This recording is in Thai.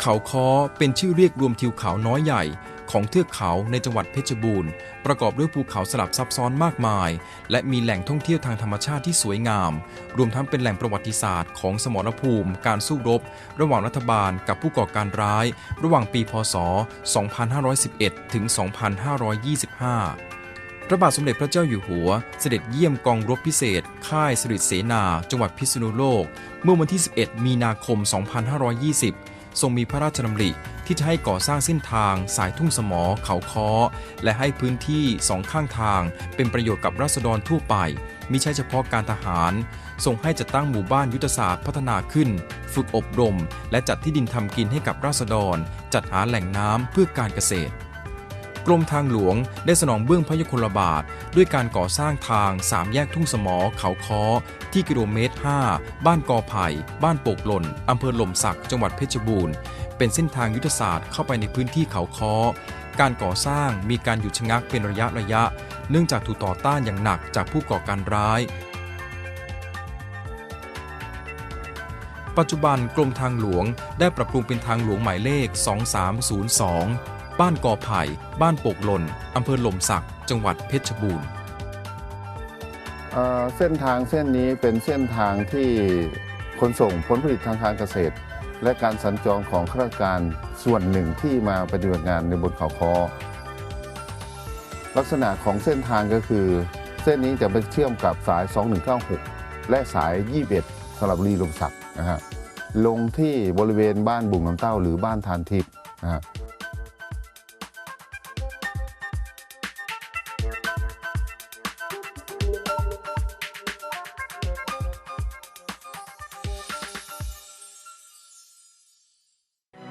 เขาค้อเป็นชื่อเรียกรวมทิวเขาน้อยใหญ่ของเทือกเขาในจังหวัดเพชรบูรณ์ ประกอบด้วยภูเขาสลับซับซ้อนมากมาย และมีแหล่งท่องเที่ยวทางธรรมชาติที่สวยงาม รวมทั้งเป็นแหล่งประวัติศาสตร์ของสมรภูมิ การสู้รบ ระหว่างรัฐบาลกับผู้ก่อการร้าย ระหว่างปีพศ 2511 ถึง 2525พระบาทสมเด็จพระเจ้าอยู่หัว เสด็จเยี่ยมกองรบพิเศษ ค่ายสฤษเสนา จังหวัดพิษณุโลก เมื่อวันที่ 11 มีนาคม 2520 ทรงมีพระราชดำริที่จะให้ก่อสร้างเส้นทาง สายทุ่งสมอเขาค้อ และให้พื้นที่สองข้างทาง เป็นประโยชน์กับราษฎรทั่วไปมิใช่เฉพาะการทหาร ทรงให้จัดตั้งหมู่บ้านยุทธศาสตร์พัฒนาขึ้น ฝึกอบรม และจัดที่ดินทำกินให้กับราษฎร จัดหาแหล่งน้ำเพื่อการเกษตร กรมทางหลวงได้สนองเบื้องพระยุคลบาท ด้วยการก่อสร้างทางสามแยกทุ่งสมอเขาค้อ ที่กิโลเมตร 5 บ้านกอไผ่ บ้านโปกหล่นอำเภอหล่มสักจังหวัดเพชรบูรณ์ เป็นเส้นทางยุทธศาสตร์เข้าไปในพื้นที่เขาค้อ การก่อสร้างมีการหยุดชะงักเป็นระยะระยะ เนื่องจากถูกต่อต้านอย่างหนักจากผู้ก่อการร้ายปัจจุบันกรมทางหลวงได้ปรับปรุงเป็นทางหลวงหมายเลข 2302 บ้านกอไผ่ บ้านโปกหล่นอำเภอหล่มสัก จังหวัดเพชรบูรณ์ เอ่อเส้นทางเส้นนี้เป็นเส้นทางที่ขนส่งผลผลิตทางการเกษตร และการสัญจรของข้าราชการส่วนหนึ่งที่มาปฏิบัติงานในบนเขาคอ ลักษณะของเส้นทางก็คือ เส้นนี้จะไปเชื่อมกับสาย 2196 และสาย 21สระบุรีลมศักดิ์นะฮะลงที่บริเวณบ้านบุ่งน้ำเต้าหรือบ้านทานทิพย์นะฮะ